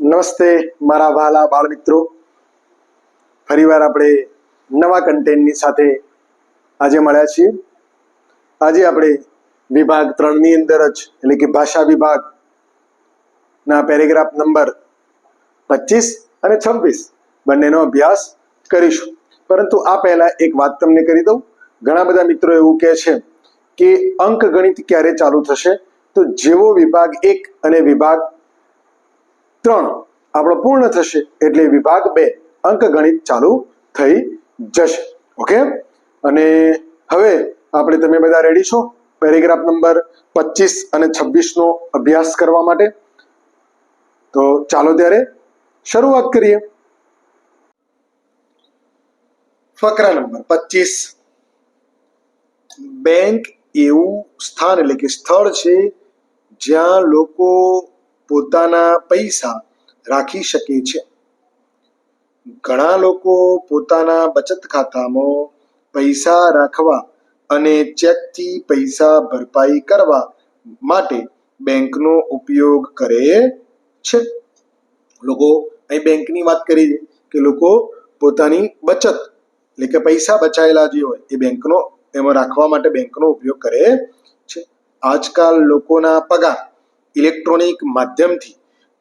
નમસ્તે મારા વાલા બાળ મિત્રો ફરીવાર આપણે નવા કન્ટેન્ટની સાથે આજે મળ્યા છીએ. આજે આપણે વિભાગ ત્રણની અંદર જ, એટલે કે ભાષા વિભાગના પેરેગ્રાફ નંબર પચીસ અને છવ્વીસ બંનેનો અભ્યાસ કરીશું. પરંતુ આ પહેલા એક વાત તમને કરી દઉં. ઘણા બધા મિત્રો એવું કહે છે કે અંક ગણિત ક્યારે ચાલુ થશે? તો જેવો વિભાગ એક અને વિભાગ ત્રણ. આપણો પૂર્ણ થશે એટલે વિભાગ બે. અંક ગણિત ચાલુ થઈ જશે. ઓકે? અને હવે આપણે તમે બધા રેડી છો? પેરેગ્રાફ નંબર પચીસ અને છવ્વીસનો અભ્યાસ કરવા માટે. તો ચાલો ત્યારે શરૂઆત કરીએ. ફકરા નંબર પચીસ. બેંક એવું સ્થાન એટલે કે સ્થળ છે જ્યાં લોકો પોતાના પૈસા રાખી શકે છે. ઘણા લોકો પોતાના બચત ખાતામાં પૈસા રાખવા અને ચેકથી પૈસા ભરપાઈ કરવા માટે બેંકનો ઉપયોગ કરે છે. લોકો, અહીં બેંકની વાત કરી કે લોકો પોતાની બચત, એટલે કે પૈસા બચાયેલા જે હોય, એ બેંકનો, એમાં રાખવા માટે બેંકનો ઉપયોગ કરે છે. આજકાલ લોકોના પગાર ઇલેક્ટ્રોનિક માધ્યમથી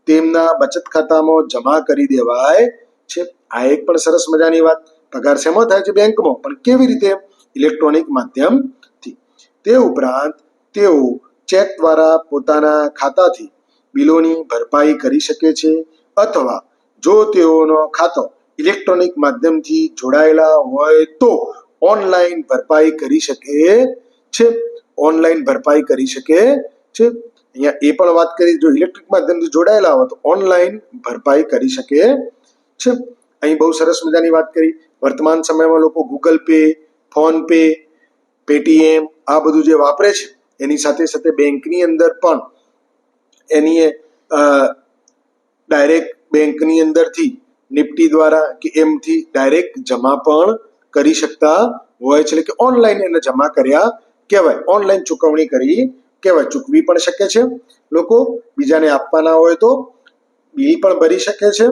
તેમના બચત ખાતામાં જમા કરી દેવાય છે. આ એક પણ સરસ મજાની વાત. પગાર શેમાં થાય છે બેંકમાં? પણ કેવી રીતે ઇલેક્ટ્રોનિક માધ્યમથી? તે ઉપરાંત તેઓ ચેક દ્વારા પોતાના ખાતાથી બિલોની ભરપાઈ કરી શકે છે અથવા જો તેઓનો ખાતો ઇલેક્ટ્રોનિક માધ્યમથી જોડાયેલા હોય તો ઓનલાઈન ભરપાઈ કરી શકે છે. ઓનલાઈન ભરપાઈ કરી શકે છે. અહીંયા એ પણ વાત કરી, જો ઇલેક્ટ્રિક માધ્યમથી જોડાયેલા હોય તો ઓનલાઈન ભરપાઈ કરી શકે છે. અહીં બહુ સરસ મજાની વાત કરી. વર્તમાન સમયમાં લોકો Google Pay PhonePe Paytm આ બધું જે વાપરે છે, એની સાથે સાથે બેંકની અંદર પણ એની ડાયરેક્ટ બેંકની અંદરથી નિફ્ટી દ્વારા કે એમથી ડાયરેક્ટ જમા પણ કરી શકતા હોય છે. એટલે કે ઓનલાઈન એને જમા કર્યા કહેવાય. ઓનલાઈન ચૂકવણી કરી કહેવાય, ચૂકવી પણ શકે છે લોકો, બીજાને આપવાના હોય તો બિલ પણ ભરી શકે છે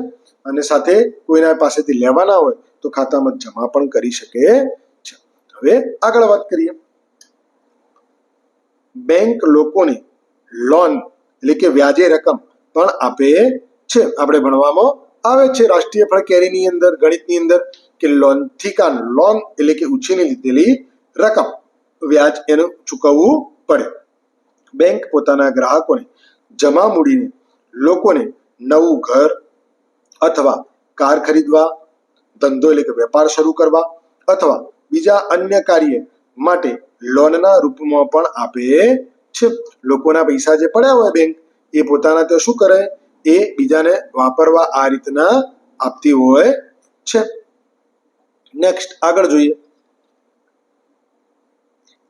અને સાથે કોઈના પાસેથી લેવાના હોય તો ખાતામાં જમા પણ કરી શકે છે. હવે આગળ વાત કરીએ. બેંક લોકોને લોન એટલે કે વ્યાજે રકમ પણ આપે છે. આપણે ભણવામાં આવે છે રાષ્ટ્રીય ફળ કેરીની અંદર, ગણિતની અંદર કે લોન થીકા લોન એટલે કે ઉછીની લીધેલી રકમ. વ્યાજ એનું ચૂકવવું પડે. બેંક પોતાના ગ્રાહકોને જમા મૂડીને લોકોને નવું ઘર અથવા કાર ખરીદવા, ધંધો એટલે કે વેપાર શરૂ કરવા અથવા બીજા અન્ય કાર્ય માટે લોનના રૂપમાં પણ આપે છે. લોકોના પૈસા જે પડ્યા હોય બેંક, એ પોતાના તો શું કરે? એ બીજાને વાપરવા આ રીતના આપતી હોય છે. નેક્સ્ટ આગળ જોઈએ.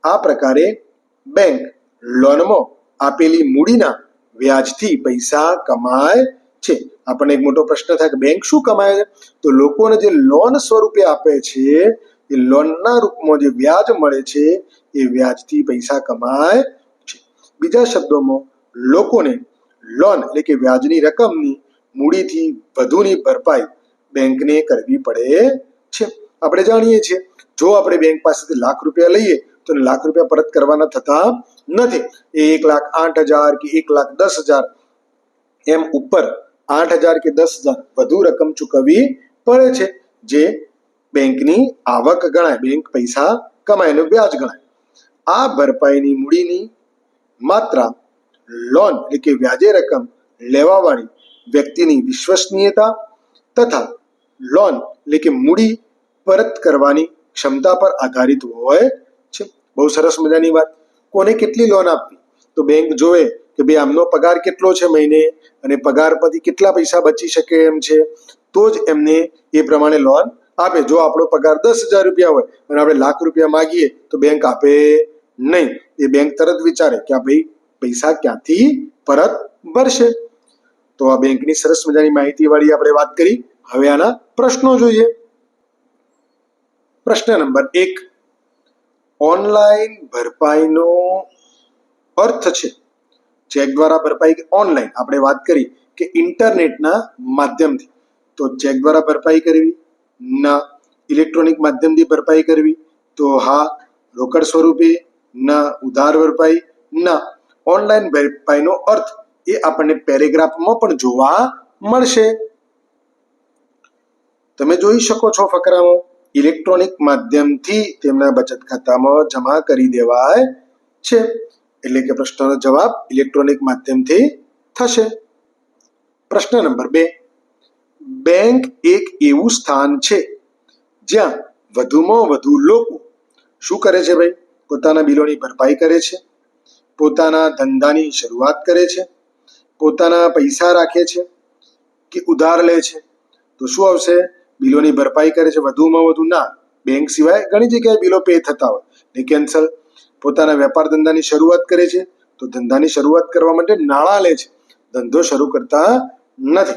આ પ્રકારે બેંક લોનમાં આપેલી મૂડીના વ્યાજથી પૈસા કમાય છે. આપણને એક મોટો પ્રશ્ન થાય કે બેંક શું કમાય છે? તો લોકોને જે લોન સ્વરૂપે આપે છે, એ લોનના રૂપમાં જે વ્યાજ મળે છે, એ વ્યાજથી પૈસા કમાય છે. બીજા શબ્દોમાં, લોકોને લોન એટલે કે વ્યાજની રકમની મૂડીથી વધુની ભરપાઈ બેંકને કરવી પડે છે. આપણે જાણીએ છીએ, જો આપણે બેંક પાસેથી લાખ રૂપિયા લઈએ તો લાખ રૂપિયા પરત કરવાના થતા નથી એ એક લાખ આઠ હજાર કે એક લાખ દસ હજાર એમ ઉપર આઠ હજાર કે દસ હજાર વધુ રકમ ચૂકવવી પડે છે જે બેંકની આવક ગણાય બેંક પૈસા કમાય એનું વ્યાજ ગણાય આ ભરપાઈની મૂડીની માત્રા લોન એટલે કે વ્યાજે રકમ લેવાવાળી વ્યક્તિની વિશ્વસનીયતા તથા લોન એટલે કે મૂડી પરત કરવાની ક્ષમતા પર આધારિત હોય છે. બહુ સરસ મજાની વાત. કોને કેટલી લોન આપવી? તો બેંક જોવે કે ભાઈ આમનો પગાર કેટલો છે મહિને અને પગાર પરથી કેટલા પૈસા બચી શકે એમ છે, તો જ એમને એ પ્રમાણે લોન આપે. જો આપણો પગાર દસ હજાર રૂપિયા હોય અને આપણે લાખ રૂપિયા માગીએ તો બેંક આપે નહીં. એ બેંક તરત વિચારે કે આ ભાઈ પૈસા ક્યાંથી પરત ભરશે. તો આ બેંકની સરસ મજાની માહિતી વાળી આપણે વાત કરી. હવે આના પ્રશ્નો જોઈએ. પ્રશ્ન નંબર એક ઓનલાઈન ભરપાઈનો અર્થ છે. ચેક દ્વારા ભરપાઈ કે ઓનલાઈન? આપણે વાત કરી કે ઇન્ટરનેટના માધ્યમથી. તો ચેક દ્વારા ભરપાઈ કરવી, ના ઇલેક્ટ્રોનિક માધ્યમથી ભરપાઈ કરવી, તો હા, રોકડ સ્વરૂપે, ના ઉધાર ભરપાઈ, ના. ઓનલાઈન ભરપાઈનો અર્થ એ આપણને પેરેગ્રાફમાં પણ જોવા મળશે. તમે જોઈ શકો છો ફકરામાં ઇલેક્ટ્રોનિક માધ્યમથી તેમના બચત ખાતામાં જમા કરી દેવાય છે. એટલે કે પ્રશ્નનો જવાબ ઇલેક્ટ્રોનિક માધ્યમથી થશે. પ્રશ્ન નંબર બે. બેંક એક એવું સ્થાન છે જ્યાં વધુમાં વધુ લોકો શું કરે છે ભાઈ? પોતાના બિલોની ભરપાઈ કરે છે. પોતાના ધંધાની શરૂઆત કરે છે. પોતાના પૈસા રાખે છે કે ઉધાર લે છે. તો શું આવશે? બિલોની ભરપાઈ કરે છે વધુમાં વધુ ના. બેંક સિવાય ઘણી જગ્યાએ બિલો પે થતા હોય. ને કેન્સલ પોતાના વેપાર ધંધાની શરૂઆત કરે છે. તો ધંધાની શરૂઆત કરવા માટે નાણાં લે છે. ધંધો શરૂ કરતા નથી.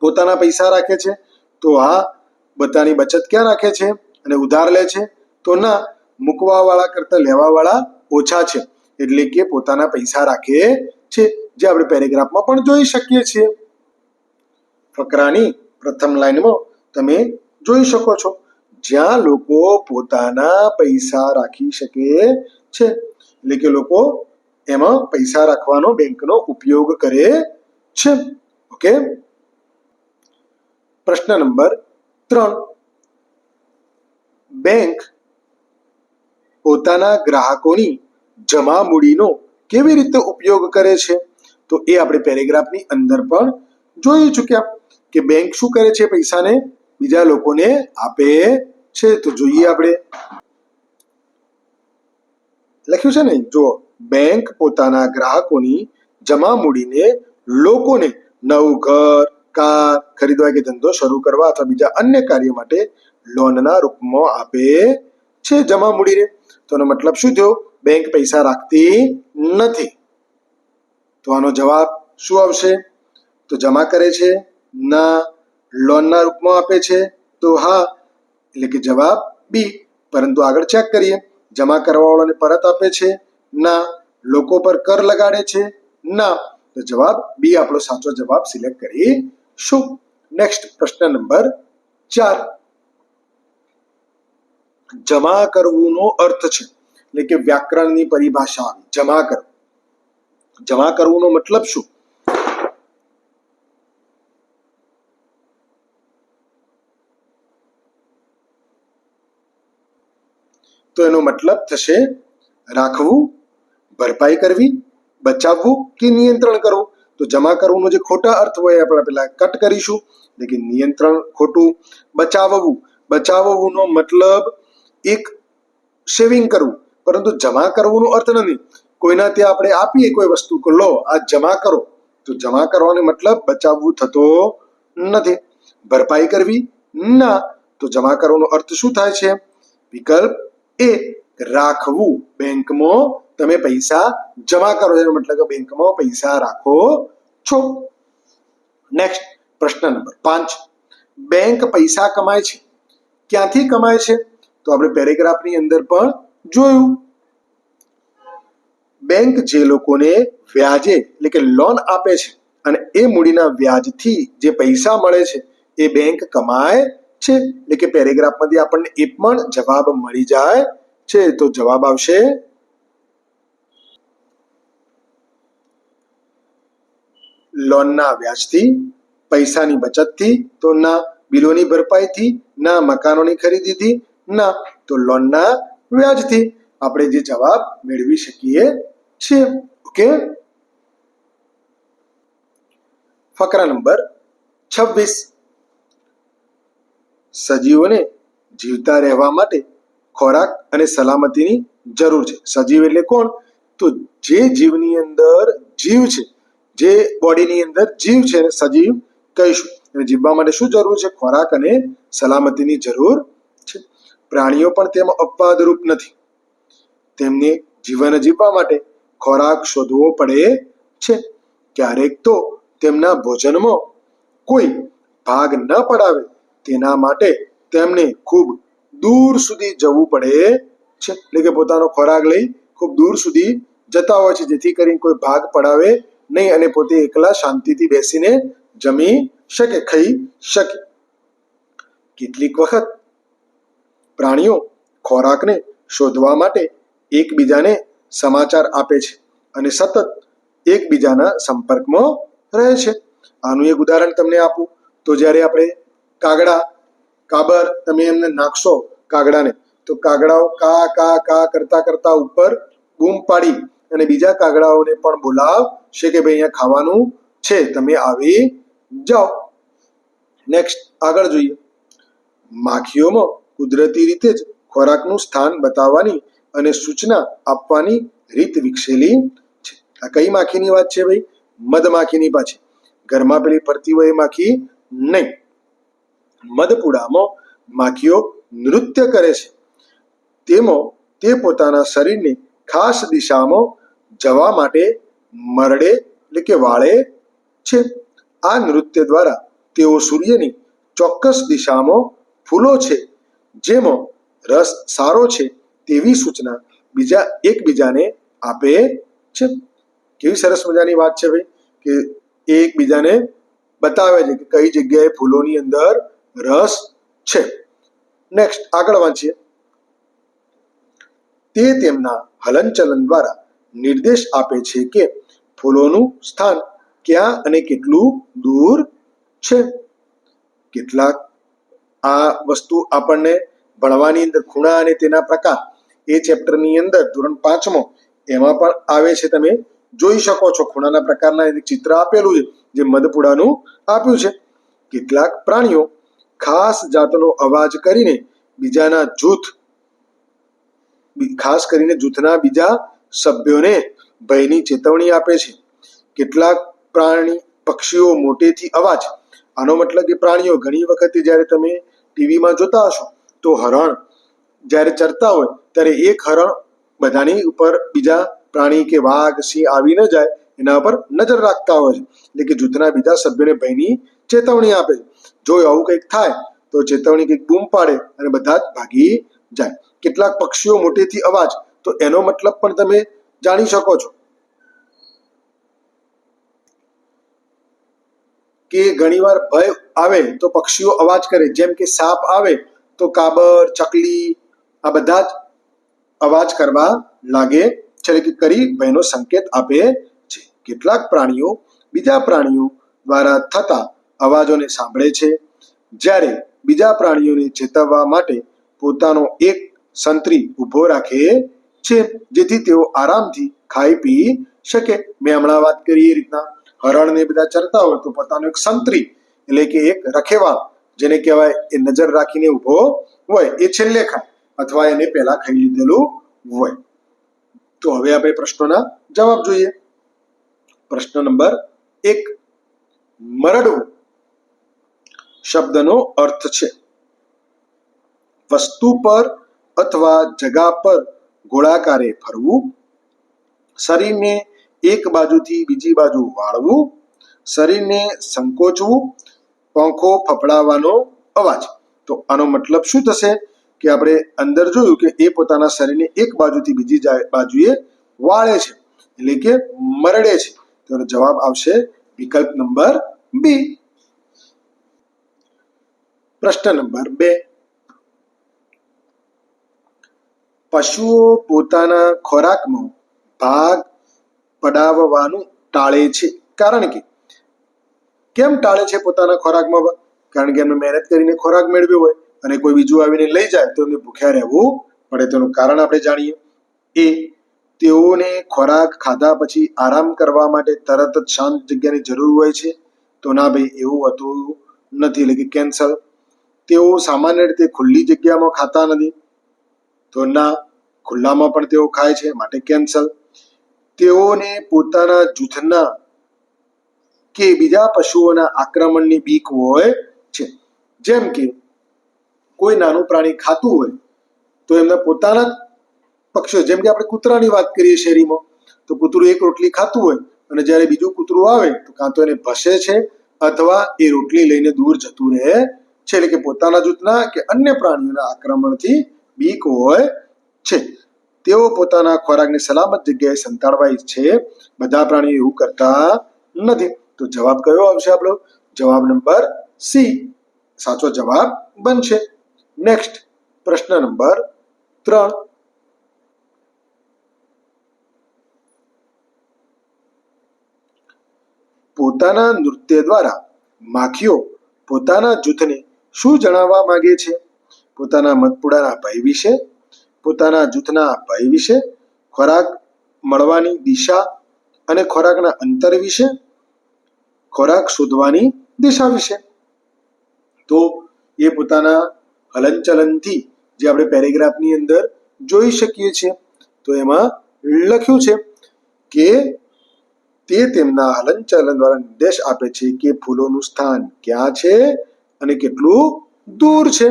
પોતાના પૈસા રાખે છે. તો આ બધાની બચત ક્યાં રાખે છે? અને ઉધાર લે છે. તો ના મૂકવા વાળા કરતા લેવા વાળા ઓછા છે. એટલે કે પોતાના પૈસા રાખે છે, જે આપણે પેરેગ્રાફમાં પણ જોઈ શકીએ છીએ. ફકરાની પ્રથમ લાઈનમાં તમે જોઈ શકો છો. જ્યાં લોકો પોતાના પૈસા રાખી શકે છે. એટલે કે લોકો એમાં પૈસા રાખવાનો બેંકનો ઉપયોગ કરે છે. ઓકે પ્રશ્ન નંબર ત્રણ. બેંક પોતાના ગ્રાહકોની જમા મૂડીનો કેવી રીતે ઉપયોગ કરે છે? તો એ આપણે પેરેગ્રાફની અંદર પણ જોઈ ચૂક્યા. કે બેંક શું કરે છે પૈસાને? બીજા લોકોને આપે છે. તો જોઈએ આપણે. લખ્યું છે ને, જો બેંક પોતાના ગ્રાહકોની જમા મૂડીને લોકોને નવું ઘર, કાર ખરીદવા કે ધંધો શરૂ કરવા અથવા બીજા અન્ય કાર્ય માટે લોનના રૂપમાં આપે છે જમા મૂડીને. તો એનો મતલબ શું થયો? બેંક પૈસા રાખતી નથી. તો આનો જવાબ શું આવશે? તો જમા કરે છે. ના, લોનના રૂપમાં આપે છે તો હા એટલે કે જવાબ બી. પરંતુ આગળ ચેક કરીએ. જમા કરવાવાળાને પરત આપે છે. ના, લોકો પર કર લગાડે છે. ના, તો જવાબ બી. આપણો સાચો જવાબ સિલેક્ટ કરીશું નેક્સ્ટ પ્રશ્ન નંબર ચાર. જમા કરવુંનો અર્થ છે. એટલે કે વ્યાકરણની પરિભાષા આવી. જમા કરવું જમા કરવુંનો મતલબ શું? તો એનો મતલબ થશે રાખવું, ભરપાઈ કરવી, બચાવવું કે નિયંત્રણ કરવું? તો જમા કરવુંનો જે ખોટા અર્થ હોય આપણે પેલા કટ કરીશું. એટલે કે નિયંત્રણ ખોટું, બચાવવું. બચાવવુંનો મતલબ એક સેવિંગ કરવું. પરંતુ જમા કરવુંનો અર્થ નથી. કોઈના ત્યાં આપણે આપીએ કોઈ વસ્તુ લો, આ જમા કરો. તો જમા કરવાનો મતલબ બચાવવું થતો નથી. ભરપાઈ કરવી? ના. તો જમા કરવાનો અર્થ શું થાય છે? વિકલ્પ એ રાખવું. બેંકમાં તમે પૈસા જમા કરો એનો મતલબ કે બેંકમાં પૈસા રાખો છો. નેક્સ્ટ પ્રશ્ન નંબર પાંચ. બેંક પૈસા કમાય છે. ક્યાંથી કમાય છે? તો આપણે પેરેગ્રાફની અંદર પણ જોયું. બેંક જે લોકોને વ્યાજે એટલે કે લોન આપે છે અને એ મૂડીના વ્યાજથી જે પૈસા મળે છે, એ બેંક કમાય છે. એટલે કે પેરેગ્રાફમાંથી આપણને એ પણ જવાબ મળી જાય છે. તો જવાબ આવશે. લોનના વ્યાજથી, પૈસાની બચતથી, તો ના બિલોની ભરપાઈથી, ના મકાનોની ખરીદીથી, ના, તો લોનના વ્યાજથી આપણે જે જવાબ મેળવી શકીએ છીએ. ઓકે? ફકરા નંબર છવ્વીસ. સજીવોને જીવતા રહેવા માટે ખોરાક અને સલામતીની જરૂર છે. સજીવ એટલે કોણ? તો જે જીવની અંદર જીવ છે, જે બોડીની અંદર જીવ છે એને સજીવ કહીશું. અને જીવવા માટે શું જરૂર છે? ખોરાક અને સલામતીની જરૂર છે. પ્રાણીઓ પણ તેમાં અપવાદરૂપ નથી. તેમને જીવન જીવવા માટે ખોરાક શોધવો પડે છે. ક્યારેક તો તેમના ભોજનમાં કોઈ ભાગ ન પડાવે. તેના માટે તેમને ખૂબ દૂર સુધી જવું પડે છે. એટલે કે પોતાનો ખોરાક લઈ ખૂબ દૂર સુધી જતા હોય છે, જેથી કરીને કોઈ ભાગ પડાવે નહીં અને પોતે એકલા શાંતિથી બેસીને જમી શકે, ખાઈ શકે. કેટલીક વખત પ્રાણીઓ ખોરાકને શોધવા માટે એકબીજાને સમાચાર આપે છે અને સતત એકબીજાના સંપર્કમાં રહે છે. આનું એક ઉદાહરણ તમને આપું. તો જ્યારે આપણે કાગડા, કાબર, તમે એમને નાખશો કાગડાને. તો કાગડાઓ કા કા કા કરતા કરતા ઉપર બૂમ પાડી અને બીજા કાગડાઓને પણ બોલાવશે કે ભાઈ અહીંયા ખાવાનું છે, તમે આવી જાઓ. નેક્સ્ટ આગળ જોઈએ. માખીઓમાં કુદરતી રીતે જ ખોરાકનું સ્થાન બતાવવાની અને સૂચના આપવાની રીત વિકસેલી છે. આ કઈ માખીની વાત છે ભાઈ? મધમાખીની પાછી. ઘરમાં પેલી ફરતી હોય એ માખી નહીં. મધપુડામાં માખીઓ નૃત્ય કરે છે. તેમાં તે પોતાના શરીરની ખાસ દિશામાં જવા માટે મરડે એટલે કે વાળે છે. આ નૃત્ય દ્વારા તેઓ સૂર્યની ચોક્કસ દિશામાં ફૂલો છે. જેમાં રસ સારો છે તેવી સૂચના બીજા એકબીજાને આપે છે. કેવી સરસ મજાની વાત છે ભાઈ, કે એકબીજાને બતાવે છે કે કઈ જગ્યાએ ફૂલોની અંદર રસ છે. નેક્સ્ટ આગળ વાંચીએ. તે તેમના હલનચલન દ્વારા નિર્દેશ આપે છે કે ફૂલોનું સ્થાન ક્યાં અને કેટલું દૂર છે. કેટલાક આ વસ્તુ આપણને ભણવાની અંદર ખૂણા અને તેના પ્રકાર એ ચેપ્ટરની અંદર ધોરણ પાંચમો એમાં પણ આવે છે. તમે જોઈ શકો છો ખૂણાના પ્રકારના ચિત્ર આપેલું છે જે મધપુડાનું આપ્યું છે. કેટલાક પ્રાણીઓ ખાસ જાતનો અવાજ કરીને બીજાના જૂથ ખાસ કરીને જૂથના બીજા સભ્યોને ભયની ચેતવણી આપે છે. કેટલાક પ્રાણી પક્ષીઓ મોટેથી અવાજ, આનો મતલબ કે પ્રાણીઓ ઘણી વખતે જ્યારે તમે ટીવીમાં જોતા હશો, તો હરણ જ્યારે ચરતા હોય, ત્યારે એક હરણ બધાની ઉપર બીજા પ્રાણી કે વાઘ, સિંહ આવી ન જાય, એના પર નજર રાખતા હોય છે. એટલે કે જૂથના બીજા સભ્યોને ભયની ચેતવણી આપે છે. જો આવું કંઈક થાય, તો ચેતવણી કંઈક બૂમ પાડે અને બધા જ ભાગી જાય. કેટલાક પક્ષીઓ મોટેથી અવાજ, તો એનો મતલબ પણ તમે જાણી શકો છો. કે ઘણીવાર ભય આવે, તો પક્ષીઓ અવાજ કરે. જેમ કે સાપ આવે, તો કાબર, ચકલી, આ બધા જ અવાજ કરવા લાગે છે. કે કરી ભયનો સંકેત આપે છે. કેટલાક પ્રાણીઓ, બીજા પ્રાણીઓ દ્વારા થતા અવાજોને સાંભળે છે. જ્યારે બીજા પ્રાણીઓને ચેતવવા માટે પોતાનો એક સંતરી ઊભો રાખે છે, જેથી તેઓ આરામથી ખાઈ પી શકે. મેં હમણાં વાત કરી એ રીતના. હરણ ને બધા ચરતા હોય તો પોતાનો એક સંતરી, એટલે કે એક રખેવાળ, જેને કહેવાય એ નજર રાખીને ઊભો હોય, એ છેલ્લે ખાય અથવા એને પહેલા ખાઈ લીધેલું હોય. તો હવે આપણે પ્રશ્નોના જવાબ જોઈએ. પ્રશ્ન નંબર એક, મરડવું. શબ્દનો અર્થ છે. વસ્તુ પર અથવા જગા પર ગોળાકારે ફરવું, શરીરને એક બાજુથી બીજી બાજુ વાળવું, શરીરને સંકોચવું, પંખો ફફડાવવાનો અવાજ. તો આનો મતલબ શું થશે કે આપણે અંદર જોયું કે એ પોતાના શરીરને એક બાજુથી બીજી બાજુએ વાળે છે, એટલે કે મરડે છે. તો જવાબ આવશે વિકલ્પ નંબર બી. પ્રશ્ન નંબર બે. પશુઓ પોતાના ખોરાકમાં ભાગ પડાવવાનું ટાળે છે. કારણ કે, કેમ ટાળે છે પોતાના ખોરાકમાં કારણ કે એમને મહેનત કરીને ખોરાક મેળવ્યો હોય અને કોઈ બીજું આવીને લઈ જાય તો એમને ભૂખ્યા રહેવું પડે. તેનું કારણ આપણે જાણીએ. એ, તેઓને ખોરાક ખાધા પછી આરામ કરવા માટે તરત જ શાંત જગ્યાની જરૂર હોય છે. તો ના ભાઈ, એવું હોતું નથી. એટલે કે કેન્સલ તેઓ સામાન્ય રીતે ખુલ્લી જગ્યામાં ખાતા નથી. તો ના, ખુલ્લામાં પણ તેઓ ખાય છે, માટે કેન્સલ તેઓને પોતાના જૂથના કે બીજા પશુઓના આક્રમણની બીક હોય છે. જેમ કે કોઈ નાનું પ્રાણી ખાતું હોય, તો એમના પોતાના પક્ષીઓ જેમ કે આપણે કૂતરાની વાત કરીએ શેરીમાં, તો કૂતરું એક રોટલી ખાતું હોય અને જ્યારે બીજું કૂતરું આવે, તો કાં તો એને ભસે છે અથવા એ રોટલી લઈને દૂર જતું રહે છે. એટલે કે પોતાના જૂથના કે અન્ય પ્રાણીઓના આક્રમણથી બીક હોય છે. તેઓ પોતાના ખોરાકને સલામત જગ્યાએ સંતાડવા ઈચ્છે બધા પ્રાણીઓ એવું કરતા નથી. તો જવાબ કયો આવશે આપણો? જવાબ નંબર સી. સાચો જવાબ બનશે. નેક્સ્ટ પ્રશ્ન નંબર ત્રણ. પોતાના નૃત્ય દ્વારા માખીઓ પોતાના જૂથને શું જણાવવા માંગે છે? પોતાના મતપુડાના ભય વિશે, પોતાના જૂથના ભય વિશે, ખોરાક મળવાની દિશા અને ખોરાકના અંતર વિશે, ખોરાક શોધવાની દિશા વિશે. તો એ પોતાના હલનચલનથી જે આપણે પેરેગ્રાફની અંદર જોઈ શકીએ છીએ, તો એમાં લખ્યું છે કે તે તેમના હલનચલન દ્વારા નિર્દેશ આપે છે કે ફૂલોનું સ્થાન ક્યાં છે? અને કેટલું દૂર છે?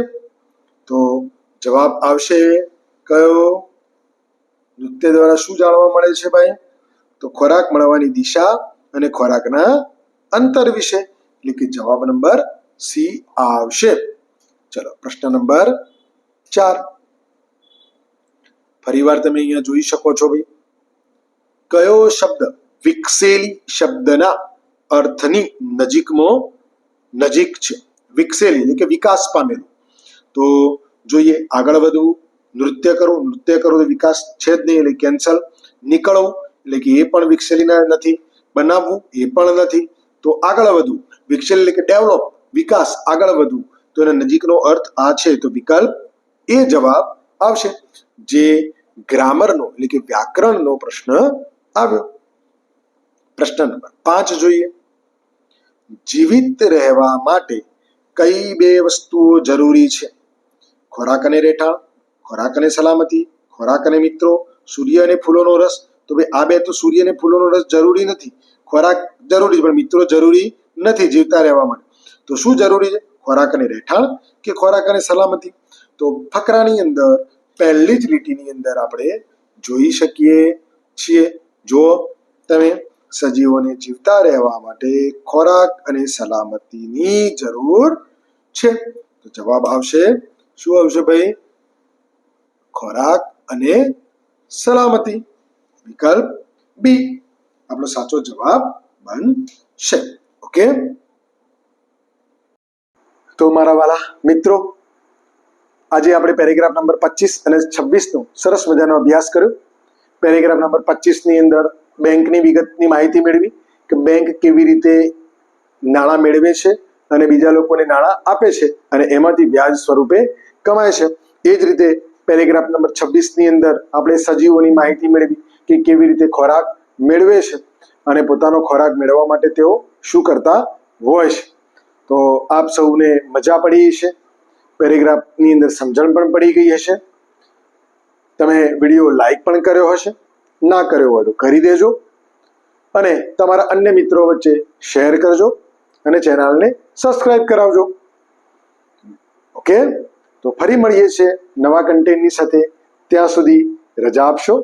તો જવાબ આવશે કયો? નૃત્ય દ્વારા શું જાણવા મળે છે ભાઈ? તો ખોરાક મળવાની દિશા અને ખોરાકના અંતર વિશે. એટલે કે જવાબ નંબર સી આવશે. ચલો, પ્રશ્ન નંબર ચાર. ફરીવાર તમે અહીંયા જોઈ શકો છો ભાઈ. કયો શબ્દ વિકસેલી શબ્દના અર્થની નજીકમાં નજીક છે? વિકસેલી, એટલે કે વિકાસ પામેલું. તો જોઈએ આગળ વધવું નૃત્ય કરવું નૃત્ય કરવું તો વિકાસ છે જ નહીં, એટલે કેન્સલ નીકળવું, એટલે કે એ પણ વિકસેલી નથી. બનાવવું, એ પણ નથી. તો આગળ વધવું વિકસેલ એટલે કે ડેવલપ વિકાસ, આગળ વધવું તો એના નજીકનો અર્થ આ છે, તો વિકલ્પ એ જવાબ આવશે. જે ગ્રામરનો, એટલે કે વ્યાકરણનો પ્રશ્ન આવ્યો. પ્રશ્ન નંબર પાંચ જોઈએ. જીવિત રહેવા માટે કઈ બે વસ્તુઓ જરૂરી છે? ખોરાક અને રહેઠાણ ખોરાક અને સલામતી, ખોરાક અને મિત્રો, સૂર્ય અને ફૂલોનો રસ. તો ભાઈ, આ બે તો સૂર્ય અને ફૂલોનો રસ જરૂરી નથી. ખોરાક જરૂરી છે, પણ મિત્રો જરૂરી નથી જીવતા રહેવા માટે. તો શું જરૂરી છે? ખોરાક અને રહેઠાણ કે ખોરાક અને સલામતી? તો ફકરાની અંદર, પહેલી જ લીટીની અંદર આપણે જોઈ શકીએ છીએ. જો તમે. સજીવોને જીવતા રહેવા માટે ખોરાક અને સલામતીની જરૂર છે. તો જવાબ આવશે, શું આવશે ભાઈ? ખોરાક અને સલામતી. વિકલ્પ બી આપણો સાચો જવાબ બનશે. ઓકે? તો મારા વાલા મિત્રો, આજે આપણે પેરેગ્રાફ નંબર પચીસ અને છવ્વીસનો સરસ મજાનો અભ્યાસ કર્યો. પેરેગ્રાફ નંબર પચીસની અંદર બેંકની વિગતની માહિતી મેળવી કે બેંક કેવી રીતે નાણાં મેળવે છે અને બીજા લોકોને નાણાં આપે છે અને એમાંથી વ્યાજ સ્વરૂપે કમાય છે. એ જ રીતે પેરેગ્રાફ નંબર છવ્વીસની અંદર આપણે સજીવોની માહિતી મેળવી કે કેવી રીતે ખોરાક મેળવે છે અને પોતાનો ખોરાક મેળવવા માટે તેઓ શું કરતા હોય છે. તો આપ સૌને મજા પડી હશે. પેરેગ્રાફની અંદર સમજણ પણ પડી ગઈ હશે. તમે વીડિયો લાઈક પણ કર્યો હશે. ના કર્યો હોય તો કરી દેજો. અને તમારા અન્ય મિત્રો વચ્ચે શેર કરજો અને ચેનલને સબસ્ક્રાઇબ કરાવજો. ઓકે તો ફરી મળીએ છીએ નવા કન્ટેન્ટની સાથે. ત્યાં સુધી રજા આપશો.